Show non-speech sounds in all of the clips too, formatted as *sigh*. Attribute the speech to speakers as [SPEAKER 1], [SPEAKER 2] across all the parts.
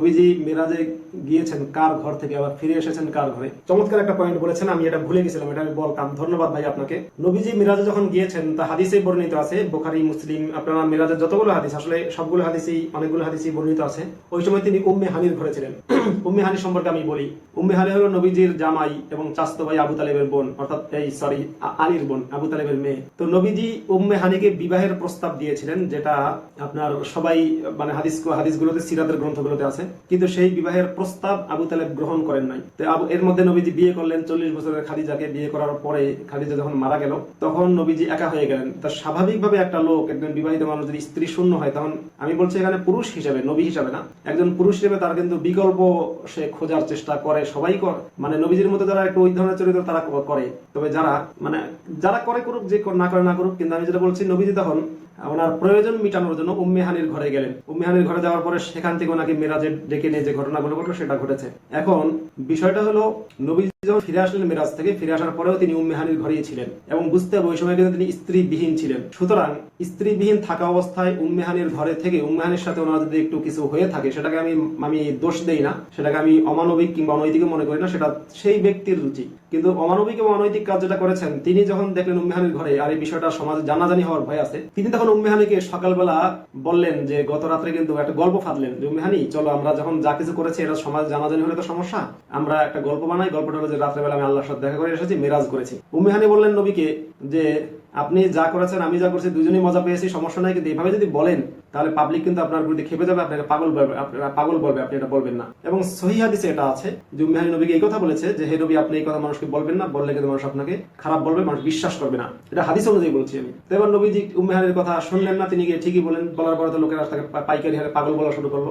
[SPEAKER 1] নবীজি মিরাজে গিয়েছেন কার ঘর থেকে আবার ফিরে এসেছেন কার ঘরে? চমৎকার একটা পয়েন্ট বলেছেন, আমি এটা ভুলে গেছিলাম, এটা আমি বলতাম। ধন্যবাদ ভাই আপনাকে। নবীজি যখন গিয়েছেন, তা হাদিসে বর্ণিত আছে, বোখারি, মুসলিম, আপনারা যতগুলো হাদিস, আসলে সবগুলো হাদিসই, অনেকগুলো হাদিসই বর্ণিত আছে। ওই সময় তিনি উম্মে হানির ঘরে ছিলেন। *clears throat* উম্মে হানি সম্পর্কে আমি বলি, উম্মে হানি হলো নবীজির জামাই এবং চাস্তো ভাই আবু তালেবের বোন, অর্থাৎ এই সরি আলীর বোন, আবু তালেবের মেয়ে। তো নবীজি উম্মে হানিকে বিবাহের প্রস্তাব দিয়েছিলেন, যেটা আপনার সবাই মানে হাদিস, হাদিসগুলোতে, সিরাতের গ্রন্থগুলোতে আছে। কিন্তু সেই বিবাহের প্রস্তাব আবু তালেব গ্রহণ করেন নাই। তো এর মধ্যে নবীজি বিয়ে করলেন চল্লিশ বছরের খাদিজাকে। বিয়ে করার পরে খাদিজা যখন মারা গেল, তখন নবীজি একা হয়ে গেলেন। তা স্বাভাবিকভাবে একটা লোক, একজন বিবাহিত মানুষ যদি স্ত্রী শূন্য হয়, তখন আমি বলছি এখানে পুরুষ হিসেবে, নবী হিসাবে না। একজন পুরুষ হিসেবে তার কিন্তু বিকল্প সে খোঁজার চেষ্টা করে, সবাই করে মানে নবীজির মতো যারা একটু ওই ধরনের চরিত্র তারা করে। তবে যারা মানে যারা করে করুক, যে না করে না করুক, কিন্তু আমি যেটা বলছি, নবীজি তখন ওনার প্রয়োজন মিটানোর জন্য উম্মেহানির ঘরে গেলেন। উম্মেহানির ঘরে যাওয়ার পরে সেখান থেকে ওনাকে মেরাজে ডেকে নিয়ে যে ঘটনাগুলো ঘটলো সেটা ঘটেছে। এখন বিষয়টা হলো নবী যখন ফিরে আসলেন মেরাজ থেকে, ফিরে আসার পরেও তিনি উম্মেহানির ঘরেই ছিলেন এবং বুঝতে হবে ওই সময় কিন্তু তিনি স্ত্রীবিহীন ছিলেন। সুতরাং স্ত্রীবিহীন থাকা অবস্থায় উম্মেহানির ঘরে থেকে উম্মেহানির সাথে ওনার যদি একটু কিছু হয়ে থাকে, সেটাকে আমি আমি দোষ দেই না, সেটাকে আমি অমানবিক কিংবা অনৈতিক মনে করি না, সেটা সেই ব্যক্তির রুচি। কিন্তু অমানবিক এবং অনৈতিক কাজ যেটা করেছেন, তিনি যখন দেখলেন উম্মেহানির ঘরে, আর এই বিষয়টা সমাজে জানাজানি হওয়ার ভয় আছে, তিনি তখন উম্মেহানিকে সকালবেলা বললেন যে, গত রাত্রে কিন্তু একটা গল্প ফাঁদলেন যে উম্মেহানি চলো আমরা যখন যা কিছু করেছি, এটা সমাজ জানাজানি হলে তো সমস্যা। আমরা একটা গল্প বানাই, গল্পটা হলো যে, রাত্রেবেলা আমি আল্লাহর সাথে দেখা করে এসেছি, মেরাজ করেছি। উম্মেহানি বললেন নবীকে যে আপনি যা করেছেন, আমি যা করছি, দুজনেই মজা পেয়েছি, সমস্যা নাই, কিন্তু এভাবে যদি বলেন, তাহলে পাবলিক কিন্তু আপনার বিরুদ্ধে খেপে যাবে, আপনাকে পাগল বলবে পাগল বলবে, আপনি এটা বলবেন না। এবং সহি হাদিসে এটা আছে, যে নবীকে এই কথা বলেছে, যে হে নবী, আপনি এই কথা মানুষকে বলবেন না, বললে কিন্তু মানুষ আপনাকে খারাপ বলবে, মানুষ বিশ্বাস করবে না। এটা হাদিস অনুযায়ী বলছি আমি। তো এবার নবীজি উম্মেহানির কথা শুনলেন না, তিনি গিয়ে ঠিকই বলেন, বলার পরে তো লোকেরা তাকে পাইকারি হারে পাগল বলা শুরু করল।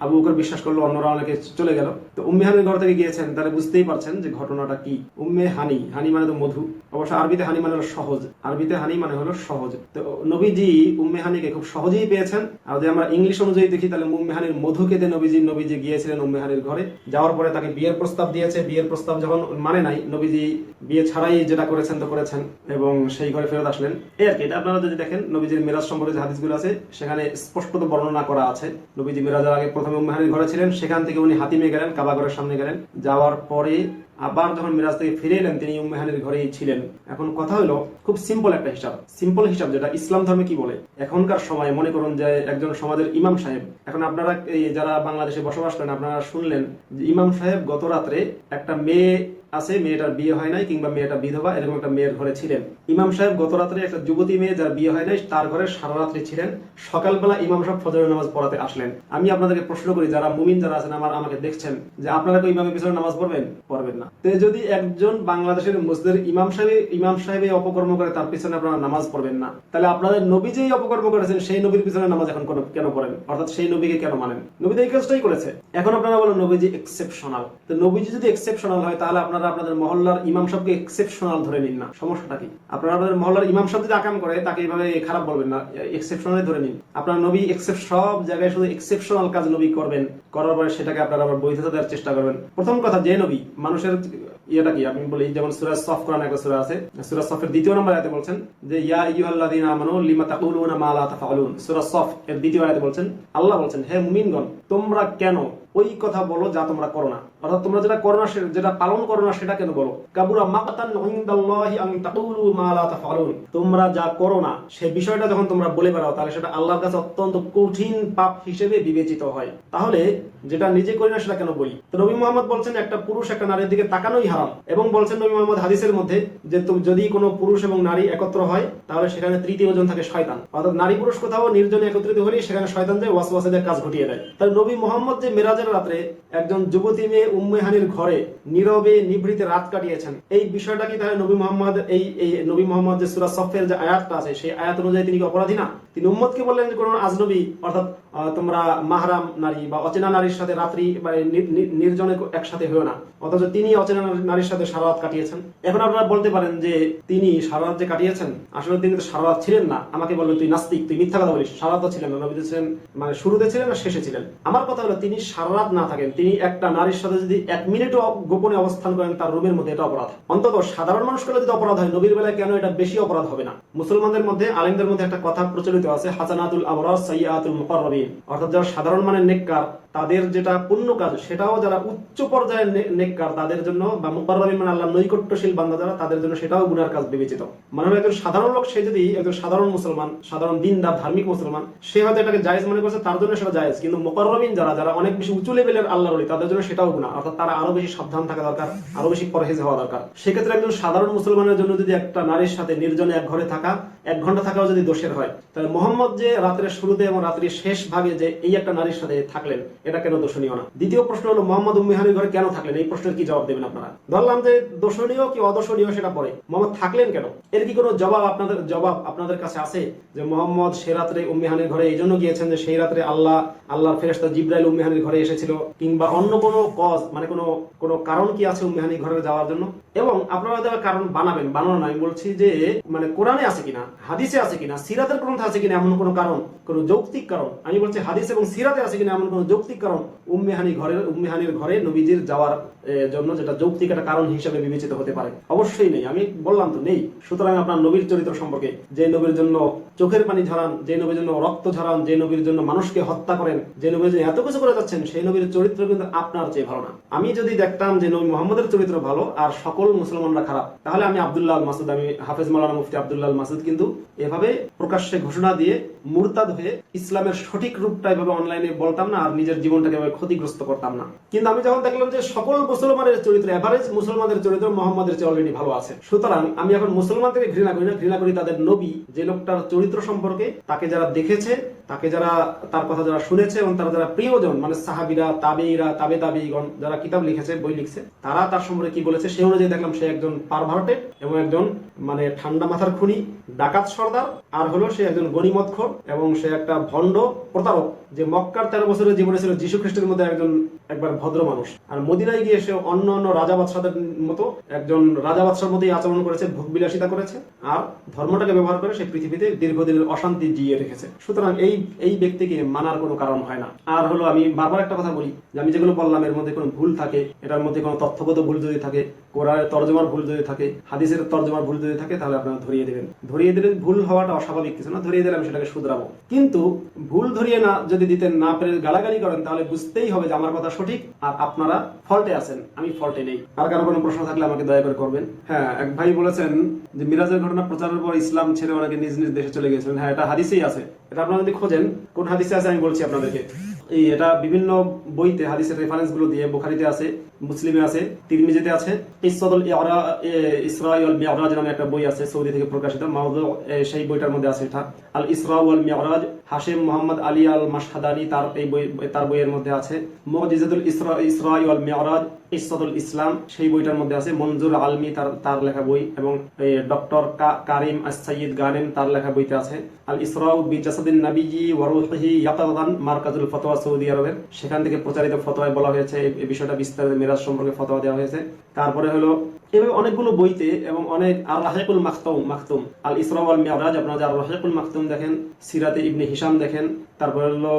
[SPEAKER 1] আবু বকর বিশ্বাস করল, অন্যরা অনেকে চলে গেল। তো উম্মে হানির ঘর থেকে গিয়েছেন, তাহলে বুঝতেই পারছেন যে ঘটনাটা কি। উম্মে হানি হানি মানে তো মধু। অবশ্য আরবিতে হানি মানে হলো সহজ। আরবিতে হানি মানে হলো সহজ। তো নবীজি উম্মে হানিকে খুব সহজেই পেয়েছেন। আর যদি আমরা ইংলিশ অনুযায়ী দেখি, তাহলে উম্মে হানির মধু খেতে নবীজি নবীজি গিয়েছিলেন উম্মে হানির ঘরে। যাওয়ার পরে তাকে বিয়ের প্রস্তাব দিয়েছে। বিয়ের প্রস্তাব যখন মানে নাই, নবীজি বিয়ে ছাড়াই যেটা করেছেন তো করেছেন এবং সেই ঘরে ফেরত আসলেন। এই আর কি, এটা আপনারা যদি দেখেন, নবীজির মিরাজ সম্পর্কে যে হাদিসগুলো আছে, সেখানে স্পষ্টত বর্ণনা করা আছে। নবীজি মিরাজের আগে প্রথমে উম্মাহানির ঘরে ছিলেন, সেখান থেকে উনি হাতিমে গেলেন, কাবা ঘরের সামনে গেলেন। যাওয়ার পরে আবার যখন মিরাজ থেকে ফিরে এলেন, তিনি উম্মেহানির ঘরেই ছিলেন। এখন কথা হলো খুব সিম্পল একটা হিসাব। সিম্পল হিসাব যেটা ইসলাম ধর্মে কি বলে? এখনকার সময় মনে করুন যে একজন সমাজের ইমাম সাহেব, এখন আপনারা এই যারা বাংলাদেশে বসবাস করেন, আপনারা শুনলেন যে ইমাম সাহেব গত রাত্রে একটা মেয়ে আছে, মেয়েটার বিয়ে হয় নাই, কিংবা মেয়েটা বিধবা, এরকম একটা মেয়ের ঘরে ছিলেন। ইমাম সাহেব গত রাত্রে একটা যুবতী মেয়ে যার বিয়ে হয় নাই, তার ঘরে সারা রাত্রি ছিলেন। সকালবেলা ইমাম সাহেব ফজরের নামাজ পড়াতে আসলেন। আমি আপনাদেরকে প্রশ্ন করি, যারা মুমিন যারা আছেন, আমার, আমাকে দেখছেন, যে আপনারা কি ইমামের পিছনে নামাজ পড়বেন? পড়বেন না। তো যদি একজন বাংলাদেশের মসজিদের ইমাম সাহেব ইমাম সাহেব এই অপকর্ম করে তার পিছনে আপনারা নামাজ পড়বেন না। তাহলে আপনাদের নবী যেই অপকর্ম করেছেন, সেই নবীর পিছনে নামাজ এখন কোনো- পড়েন? অর্থাৎ সেই নবীকে কেন মানেন? নবী তো এই কাজটাই করেছে। এখন আপনারা বলেন নবীজি এক্সেপশনাল তো নবীজি যদি এক্সেপশনাল হয়, তাহলে আপনারা আপনাদের মহল্লার ইমাম সাহেবকে এক্সেপশনাল ধরে নিন না। সমস্যাটা কি? আপনারা আপনাদের মহল্লার ইমাম সাহেব যদি আকাম করে, তাকে এইভাবে খারাপ বলবেন না। এক্সেপশনাল ধরে নিন। আপনার নবী এক্সেপ সব জায়গায় শুধু এক্সেপশনাল কাজ নবী করবেন। করার পরে সেটাকে আপনারা আবার বৈধতা দেওয়ার চেষ্টা করবেন। প্রথম কথা, যে নবী, মানুষের ইয়েটা কি? আপনি বলি যেমন সুরাজ সফ কোরআন একটা সুরা আছে সুরাজ সফের দ্বিতীয় নম্বর আয়াতে বলছেন যে, ইয়া ইয়ুহাল্লাযীনা আমানু লিমা তাকুলুনা মা লা তাফআলুন। সুরাজ সফ এর দ্বিতীয় আয়াতে বলছেন, আল্লাহ বলছেন, হে মুমিনগণ, তোমরা কেন ওই কথা বলো যা তোমরা করো না। অর্থাৎ তোমরা যেটা করো না যেটা পালন করো না সেটা কেন বলো? তোমরা যা করো না, সে বিষয়টা যখন তোমরা বলে বেড়াও, তাহলে সেটা আল্লাহর কাছে অত্যন্ত কঠিন পাপ হিসেবে বিবেচিত হয়। তাহলে যেটা নিজে করি না, সেটা কেন বলি? তো নবী মোহাম্মদ বলছেন, একটা পুরুষ একটা নারীর দিকে তাকানোই হারাম। এবং বলছেন নবী মোহাম্মদ হাদিসের মধ্যে যে যদি কোনো পুরুষ এবং নারী একত্র হয়, তাহলে সেখানে তৃতীয় জন থাকে শয়তান। অর্থাৎ নারী পুরুষ কোথাও নির্জনে একত্রিত হলেই সেখানে শয়তান যায়, ওয়াসওয়াসেদের কাজ ঘটিয়ে দেয়। তাহলে নবী মোহাম্মদ যে মেরাজের রাত্রে একজন যুবতী মেয়ে উম্মেহানির ঘরে নীরবে নিভৃতে রাত কাটিয়েছেন। এই বিষয়টা কি তাহলে নবী মোহাম্মদ, এই এই নবী মোহাম্মদ যে সুরা সফের যে আয়াতটা আছে, সেই আয়াত অনুযায়ী তিনি অপরাধী না? তিনি উম্মতকে বললেন যে, কোনো আজনবী, অর্থাৎ তোমরা মাহরাম নারী বা অচেনা নারীর সাথে রাত্রি বা নি- নি- নির্জনে একসাথে হয়েও না। অথচ তিনি অচেনা নারীর সাথে সারা রাত কাটিয়েছেন। এখন আপনারা বলতে পারেন যে, তিনি সারা রাত যে কাটিয়েছেন, আসলে তিনি তো সারা রাত ছিলেন না। আমাকে বললেন তুই নাস্তিক, তুই মিথ্যা কথা বলিস। সারা রাত ছিলেন না। নবী তো ছিলেন মানে শুরুতে ছিলেন না শেষে ছিলেন। আমার কথা হলো, তিনি সারা রাত না থাকেন, তিনি একটা নারীর সাথে যদি এক মিনিটও গোপনে অবস্থান করেন, তার রুমের মধ্যে এটা অপরাধ। অন্তত সাধারণ মানুষ করলে যদি অপরাধ হয়, নবীর বেলায় কেন এটা বেশি অপরাধ হবে না? মুসলমানদের মধ্যে, আলিমদের মধ্যে একটা কথা প্রচলিত আছে, হাসানাতুল আবরার সাইয়াতুল মুকাররবিন। অর্থাৎ যারা সাধারণ মানের নেককার তাদের যেটা পুণ্য কাজ, সেটাও যারা উচ্চ পর্যায়ের নেককার, তাদের জন্য বা মুকাররবিন মানে আল্লাহ নৈকট্যশীল বান্দা যারা, তাদের জন্য সেটাও গুনার কাজ বিবেচিত। মানে একজন সাধারণ লোক, সে যদি একজন সাধারণ মুসলমান, সাধারণ দিনদার, ধার্মিক মুসলমান, সে হয়তো এটাকে জায়েজ মনে করছে, তার জন্য সেটা জায়েজ। কিন্তু মুকাররবিন যারা যারা অনেক বেশি উঁচু লেভেলের আল্লাহর ওলি, তাদের জন্য সেটাও গুনাহ। অর্থাৎ তারা আরও বেশি সাবধান থাকা দরকার, আরও বেশি পরহেজ হওয়া দরকার। সেক্ষেত্রে একজন সাধারণ মুসলমানের জন্য যদি একটা নারীর সাথে নির্জনে এক ঘরে থাকা, এক ঘণ্টা থাকাও যদি দোষের হয়, তাহলে মোহাম্মদ যে রাত্রের শুরুতে এবং রাত্রির শেষ ভাগে যে এই একটা নারীর সাথে থাকলেন এটা কেন দোষণীয় না? দ্বিতীয় প্রশ্ন হলো, মোহাম্মদ উম্মিহানির ঘরে কেন থাকলেন? এই প্রশ্নের কি জবাব দেবেন আপনারা? ধরলাম যে দোষণীয় কি অদোষণীয় সেটা পরে। মোহাম্মদ থাকলেন কেন? এর কি কোনো জবাব আপনাদের জবাব আপনাদের কাছে আছে? যে মোহাম্মদ সে রাত্রে উম্মিহানির ঘরে, এই জন্য গিয়েছেন যে সেই রাত্রে আল্লাহ, আল্লাহর ফেরেস্তা জিব্রাইল উম্মিহানির ঘরে এসেছিল? কিংবা অন্য কোনো কজ মানে কোনো কোনো কারণ কি আছে উম্মিহানির ঘরে যাওয়ার জন্য? এবং আপনারা যারা কারণ বানাবেন, বানানো নয় আমি বলছি যে মানে কোরআনে আছে কিনা, হাদিসে আছে কিনা, সিরাতের গ্রন্থে আছে কিনা এমন কোনো কারণ, কোনো যৌক্তিক কারণ? আমি বলছি হাদিস এবং সিরাতে আছে কিনা এমন কোনো যৌক্তিক কারণ? উম্মেহানি ঘরের উম্মেহানির ঘরে নবীজির যাওয়ার জন্য যেটা যৌক্তিক একটা কারণ হিসেবে বিবেচিত হতে পারে। অবশ্যই নেই, আমি বললাম তো নেই। সুতরাং আপনার নবীর চরিত্র সম্পর্কে, যে নবীর জন্য চোখের পানি ঝরান যে নবীর জন্য রক্ত ঝরান যে নবীর জন্য মানুষকে হত্যা করেন, যে নবীর জন্য এত কিছু করে যাচ্ছেন, সেই নবীর চরিত্র কিন্তু আপনার চেয়ে ভালো না। আমি যদি দেখতাম যে নবী মোহাম্মদের চরিত্র ভালো আর সকল মুসলমানরা খারাপ, তাহলে আমি আব্দুল্লাহ মাসুদ আমি হাফেজ মাওলানা মুফতি আব্দুল্লাহ মাসুদ কিন্তু এভাবে প্রকাশ্যে ঘোষণা দিয়ে মুরতাদ হয়ে ইসলামের সঠিক রূপটা এভাবে অনলাইনে বলতাম না আর নিজের জীবনটাকে এভাবে ক্ষতিগ্রস্ত করতাম না। কিন্তু আমি যখন দেখলাম যে সকল মুসলমানের চরিত্র এভারেজ মুসলমানের চরিত্র মোহাম্মদের চেয়ে অলরেডি ভালো আছে। সুতরাং আমি এখন মুসলমানদেরকে ঘৃণা করি না, ঘৃণা করি তাদের নবী, যে লোকটার চরিত্র সম্পর্কে তাকে যারা দেখেছে তাকে যারা, তার কথা যারা শুনেছে এবং তারা যারা প্রিয়জন মানে সাহাবিরা তাবেইরা তাবে তাবেইগণ যারা কিতাব লিখেছে, বই লিখছে, তারা তার সম্পর্কে কি বলেছে সেই অনুযায়ী দেখলাম সে একজন পারভার্টেড এবং একজন মানে ঠান্ডা মাথার খুনি, ডাকাত সর্দার, আর হলো সে একজন গণিমতখর এবং সে একটা ভণ্ড প্রতারক, যে মক্কার তেরো বছরের জীবনে ছিল যীশু খ্রিস্টের মধ্যে একজন একবার ভদ্র মানুষ। আর মদিনায় গিয়ে সে অন্য অন্য রাজা বাদশাদের মতো একজন রাজা বাদশার মতোই আচরণ করেছে, ভোগ বিলাসিতা করেছে, আর ধর্মটাকে ব্যবহার করে সে পৃথিবীতে দীর্ঘদিনের অশান্তি জিয়ে রেখেছে। সুতরাং এই এই ব্যক্তিকে মানার কোনো কারণ হয় না। আর হলো আমি বারবার একটা কথা বলি, যে আমি যেগুলো বললাম, এর মধ্যে কোনো ভুল থাকে, এটার মধ্যে কোনো তথ্যগত ভুল যদি থাকে, কোরআনের তর্জমার ভুল যদি থাকে, হাদিসের তর্জমার ভুল যদি থাকে, তাহলে আপনারা ধরিয়ে দেবেন। ধরিয়ে দিলে ভুল হওয়াটা অস্বাভাবিক কিছু না, ধরিয়ে দিলে আমি সেটাকে শুধরাবো। কিন্তু ভুল ধরিয়ে না, যদি দিতেন, না পেরে গালাগালি করেন, তাহলে বুঝতেই হবে যে আমার কথা সঠিক আর আপনারা ফল্টে আছেন। আমি ফল্টে নেই। আর কারও কোনো প্রশ্ন থাকলে আমাকে দয়া করে করবেন। হ্যাঁ এক ভাই বলেছেন যে মিরাজের ঘটনা প্রচারের পর ইসলাম ছেড়ে অনেকে নিজ নিজ দেশে চলে গেছিলেন হ্যাঁ এটা হাদিসেই আছে। এটা আপনারা যদি খোঁজেন, কোন হাদিসে আছে আমি বলছি আপনাদেরকে। এই এটা বিভিন্ন বইতে হাদিসের রেফারেন্সগুলো দিয়ে বুখারিতে আছে, মুসলিমে আছে, তিরমিজিতে আছে। ইসরাতুল ইরা ইসরাইল মিরাজ নামে একটা বই আছে সৌদি থেকে প্রকাশিত। মাউদু সেই বইটার মধ্যে আছে এটা। আল ইসরা ওয়াল মিরাজ হাশিম মোহাম্মদ আলী আল মাশহাদানি তার এই বই, তার বইয়ের মধ্যে আছে মুজিজাতুল ইসরা, ইসরাই ওয়াল মিরাজ, ইসরাতুল ইসলাম, সেই বইটার মধ্যে আছে মনজুর আলমি তার তার লেখা বই এবং ডক্টর কারিম আস-সাইয়্যিদ গানেম তার লেখা বইতে আছে। আল ইসরাউ বি জাসাদিন নাবিজি ওয়া রূহিহি ইয়াকাদান মারকাজুল ফতোয়া সৌদি আরবের। সেখান থেকে প্রচারিত ফতোয়ায় বলা হয়েছে এই বিষয়টা বিস্তারিত মিরাজ সম্পর্কে ফতোয়া দেওয়া হয়েছে। তারপরে হলো, এভাবে অনেকগুলো বইতে এবং অনেক আর রাহেকুল মাখতুম মাখতুম, আল ইসরা ওয়াল মিরাজ, আপনারা যারা রাহেকুল মাখতুম দেখেন, সিরাতে ইবনে হিশাম দেখেন, তারপরে হলো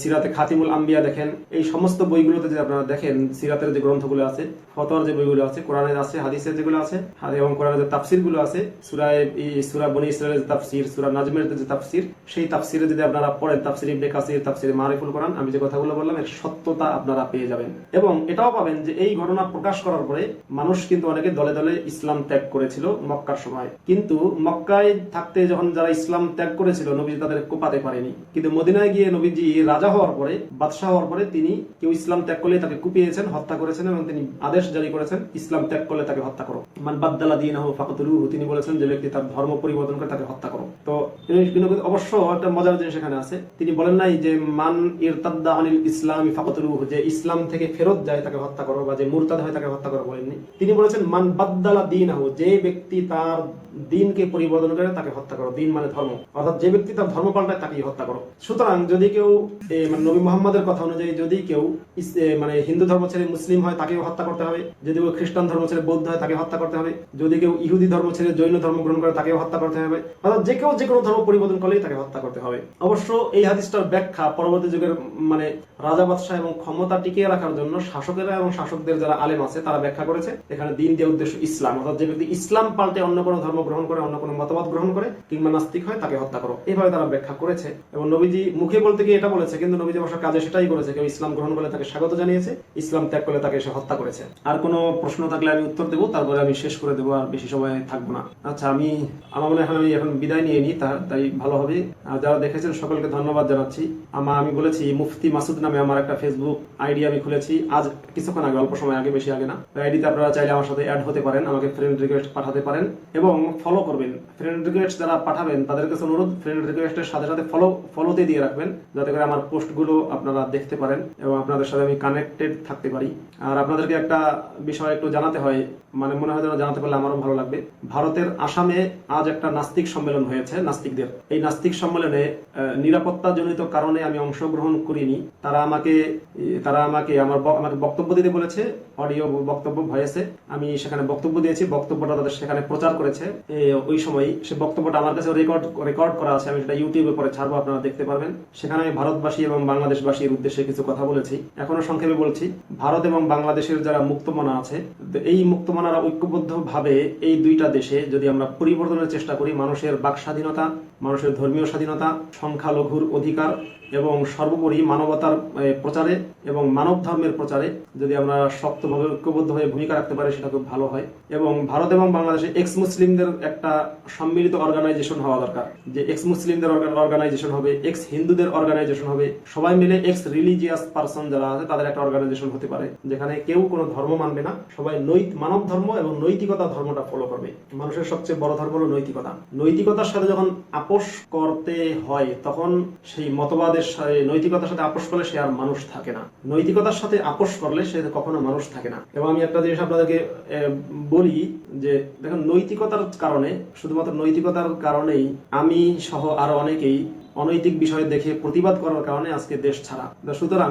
[SPEAKER 1] সিরাতে খাতিমুল আম্বিয়া দেখেন, এই সমস্ত বইগুলোতে যদি আপনারা দেখেন, সিরাতের যে গ্রন্থগুলো আছে, ফতোয়ার যে বইগুলো আছে, কোরআনের আছে, হাদিসের যেগুলো আছে এবং কোরআনের যে তাফসিরগুলো আছে সুরায় সুরা বনি ইসরায়েলের যে তাফসির, সুরা নাজমের যে তাফসির, সেই তাফসিরে যদি আপনারা পড়েন, তাফসির ইবনে কাসির, তাফসির মারিফুল কোরআন, আমি যে কথাগুলো বললাম, এর সত্যতা আপনারা পেয়ে যাবেন। এবং এটাও পাবেন যে এই ঘটনা প্রকাশ করার পরে মানুষ কিন্তু অনেকে দলে দলে ইসলাম ত্যাগ করেছিল মক্কার সময়। কিন্তু মক্কায় থাকতে যখন যারা ইসলাম ত্যাগ করেছিল, নবীজি তাদের কোপাতে পারেনি। কিন্তু মদিনায় গিয়ে নবীজি রাজা হওয়ার পরে, বাদশাহ হওয়ার পরে তিনি কেউ ইসলাম ত্যাগ করলে তাকে কুপিয়েছেন, হত্যা করেছেন এবং তিনি আদেশ জারি করেছেন, ইসলাম ত্যাগ করলে তাকে হত্যা করো। মান বাদ্দালা দিন ফাকাতুলুহু, তিনি বলেছেন যে ব্যক্তি তার ধর্ম পরিবর্তন করে তাকে হত্যা করো। তো অবশ্য একটা মজার জিনিস এখানে আছে। তিনি বলেন নাই যে, মান ইরতাদ্দা আনিল ইসলাম ফাকাতুলুহু, যে ইসলাম থেকে ফেরত যায় তাকে হত্যা করো বা যে মুরতাদ হয় তাকে হত্যা করো বলেননি তিনি বলেছেন, মান বাদ্দালা দিনাহু যে ব্যক্তি তার দিনকে পরিবর্তন করে তাকে হত্যা করো। দিন মানে ধর্ম। অর্থাৎ যে ব্যক্তি তার ধর্ম পাল্টায় তাকেই হত্যা করো। সুতরাং যদি কেউ মানে নবী মোহাম্মদের কথা অনুযায়ী যদি কেউ মানে হিন্দু ধর্ম ছেড়ে মুসলিম হয়, তাকেও হত্যা করতে হবে। যদি কেউ খ্রিস্টান ধর্ম ছেড়ে বৌদ্ধ হয়, তাকে হত্যা করতে হবে। যদি কেউ ইহুদি ধর্ম ছেড়ে জৈন ধর্ম গ্রহণ করে, তাকেও হত্যা করতে হবে। অর্থাৎ যে কেউ যে কোনো ধর্ম পরিবর্তন করলেই তাকে হত্যা করতে হবে। অবশ্য এই হাদিসটার ব্যাখ্যা পরবর্তী যুগের মানে রাজা বাদশাহ এবং ক্ষমতা টিকিয়ে রাখার জন্য শাসকেরা এবং শাসকদের যারা আলেম আছে তারা ব্যাখ্যা করেছে। এখানে দিন দেওয়ার উদ্দেশ্য ইসলাম। অর্থাৎ যে ব্যক্তি ইসলাম পাল্টে অন্য কোনো ধর্ম গ্রহণ করে, অন্য কোনো মতবাদ গ্রহণ করে, কিংবা নাস্তিক হয়, তাকে হত্যা করো। এইভাবে তারা ব্যাখ্যা করেছে। এবং নবীজি মুখে বলতে গিয়ে এটা বলেছে, কিন্তু নবীজি অবশ্য কাজে সেটাই করেছে। কেউ ইসলাম গ্রহণ করলে তাকে স্বাগত জানিয়েছে, ইসলাম ত্যাগ করলে তাকে এসে হত্যা করেছে। আর কোনো প্রশ্ন থাকলে আমি উত্তর দেবো, তারপরে আমি শেষ করে দেবো, আর বেশি সময় থাকব না। আচ্ছা আমি, আমার মনে হয় আমি এখন বিদায় নিয়ে নিই তাই ভালো হবে। আর যারা দেখেছেন, সকলকে ধন্যবাদ জানাচ্ছি। আমার আমি বলেছি মুফতি মাসুদ নামে আমার একটা ফেসবুক আইডি আমি খুলেছি। আজ কিছুক্ষণ আগে, অল্প সময় আগে, বেশি আগে না। আইডিতে আপনারা চাইলে আমার সাথে অ্যাড হতে পারেন, আমাকে ফ্রেন্ড রিকোয়েস্ট পাঠাতে পারেন এবং ফলো করবেন। ফ্রেন্ড রিকোয়েস্ট যারা পাঠাবেন, তাদের কাছে অনুরোধ ফ্রেন্ড রিকোয়েস্টের সাথে সাথে ফলো ফলোতে দিয়ে রাখবেন, যাতে করে আমার পোস্টগুলো আপনারা দেখতে পারেন এবং আপনাদের সাথে আমি কানেক্টেড থাকতে পারি। আর আপনাদেরকে একটা বিষয় একটু জানাতে হয় মানে মনে হয় জানাতে পারলে আমারও ভালো লাগবে। ভারতের আসামে আজ একটা নাস্তিক সম্মেলন হয়েছে নাস্তিকদের। এই নাস্তিক সম্মেলনে নিরাপত্তা জনিত কারণে আমি অংশগ্রহণ করিনি। তারা আমাকে তারা আমাকে, আমার আমাকে বক্তব্য দিতে বলেছে, অডিও বক্তব্য ভয়েসে আমি সেখানে বক্তব্য দিয়েছি, বক্তব্যটা তাদের সেখানে প্রচার করেছে। ওই সময় সে বক্তব্যটা আমার কাছে রেকর্ড রেকর্ড করা আছে, আমি সেটা ইউটিউবে পরে ছাড়বো, আপনারা দেখতে পারবেন। সেখানে আমি ভারতবাসী এবং বাংলাদেশবাসীর উদ্দেশ্যে কিছু কথা বলেছি। এখনও সংক্ষেপে বলছি, ভারত এবং বাংলাদেশের যারা মুক্তমনা আছে এই মুক্তমনারা ঐক্যবদ্ধ ভাবে এই দুইটা দেশে যদি আমরা পরিবর্তনের চেষ্টা করি, মানুষের বাক স্বাধীনতা মানুষের ধর্মীয় স্বাধীনতা, সংখ্যালঘুর অধিকার এবং সর্বোপরি মানবতার প্রচারে এবং মানব ধর্মের প্রচারে যদি আমরা শক্তভাবে ঐক্যবদ্ধ হয়ে ভূমিকা রাখতে পারি, সেটা খুব ভালো হয়। এবং ভারত এবং বাংলাদেশে এক্স মুসলিমদের একটা সম্মিলিত অর্গানাইজেশন হওয়া দরকার। যে এক্স মুসলিমদের অর্গানাইজেশন হবে এক্স হিন্দুদের অর্গানাইজেশন হবে, সবাই মিলে এক্স রিলিজিয়াস পার্সন যারা আছে, তাদের একটা অর্গানাইজেশন হতে পারে, যেখানে কেউ কোনো ধর্ম মানবে না। সবাই নৈত মানব ধর্ম এবং নৈতিকতা ধর্মটা ফলো করবে। মানুষের সবচেয়ে বড় ধর্ম হলো নৈতিকতা। নৈতিকতার সাথে যখন আপোষ করতে হয়, তখন সেই মতবাদের নৈতিকতার সাথে আপোষ করলে সে আর মানুষ থাকে না। নৈতিকতার সাথে আপোষ করলে সে কখনো মানুষ থাকে না। এবং আমি একটা জিনিস আপনাদেরকে বলি যে, দেখেন, নৈতিকতার কারণে, শুধুমাত্র নৈতিকতার কারণেই আমি সহ আরও অনেকেই অনৈতিক বিষয় দেখে প্রতিবাদ করার কারণে আজকে দেশ ছাড়া। সুতরাং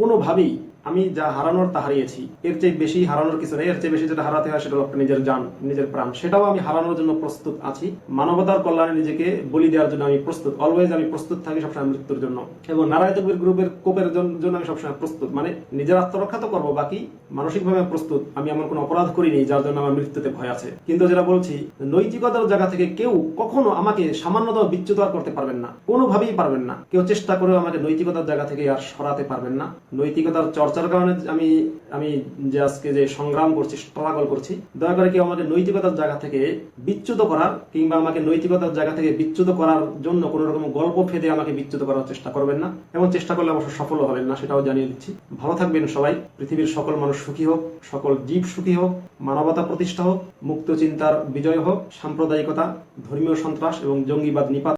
[SPEAKER 1] কোনোভাবেই আমি যা হারানোর তা হারিয়েছি। এর চেয়ে বেশি হারানোর কিছু নেই। এর চেয়ে বেশি যেটা হারাতে হয়, সেটা হলো নিজের জান, নিজের প্রাণ। সেটাও আমি হারানোর জন্য প্রস্তুত আছি। মানবতার কল্যাণে নিজেকে বলি দেওয়ার জন্য আমি প্রস্তুত। অলওয়েজ আমি প্রস্তুত থাকি সবসময় মৃত্যুর জন্য। এবং নারায়ণ তকবীর গ্রুপের কোপের জন্য আমি সবসময় প্রস্তুত। মানে নিজের আত্মরক্ষা তো করব, বাকি মানসিকভাবে প্রস্তুত। আমি এমন কোনো অপরাধ করিনি, যার জন্য আমার মৃত্যুতে ভয় আছে। কিন্তু যেটা বলছি, নৈতিকতার জায়গা থেকে কেউ কখনো আমাকে সামান্যতম বিচ্যুত করতে পারবেন না। কোনোভাবেই পারবেন না। কেউ চেষ্টা করেও আমাকে নৈতিকতার জায়গা থেকে আর সরাতে পারবেন না। নৈতিকতার চর্চার কারণে আমি আমি যে আজকে যে সংগ্রাম করছি স্ট্রাগল করছি, দয়া করে কেউ আমাকে নৈতিকতার জায়গা থেকে বিচ্যুত করার কিংবা আমাকে নৈতিকতার জায়গা থেকে বিচ্যুত করার জন্য কোনো রকম গল্প ফেদে আমাকে বিচ্যুত করার চেষ্টা করবেন না এবং চেষ্টা করলে অবশ্য সফল হবেন না, সেটাও জানিয়ে দিচ্ছি। ভালো থাকবেন সবাই, পৃথিবীর সকল মানুষ সুখী হোক, সকল জীব সুখী হোক, মানবতা প্রতিষ্ঠা হোক, মুক্ত চিন্তার বিজয় হোক, সাম্প্রদায়িকতা, ধর্মীয় সন্ত্রাস এবং জঙ্গিবাদ নিপাত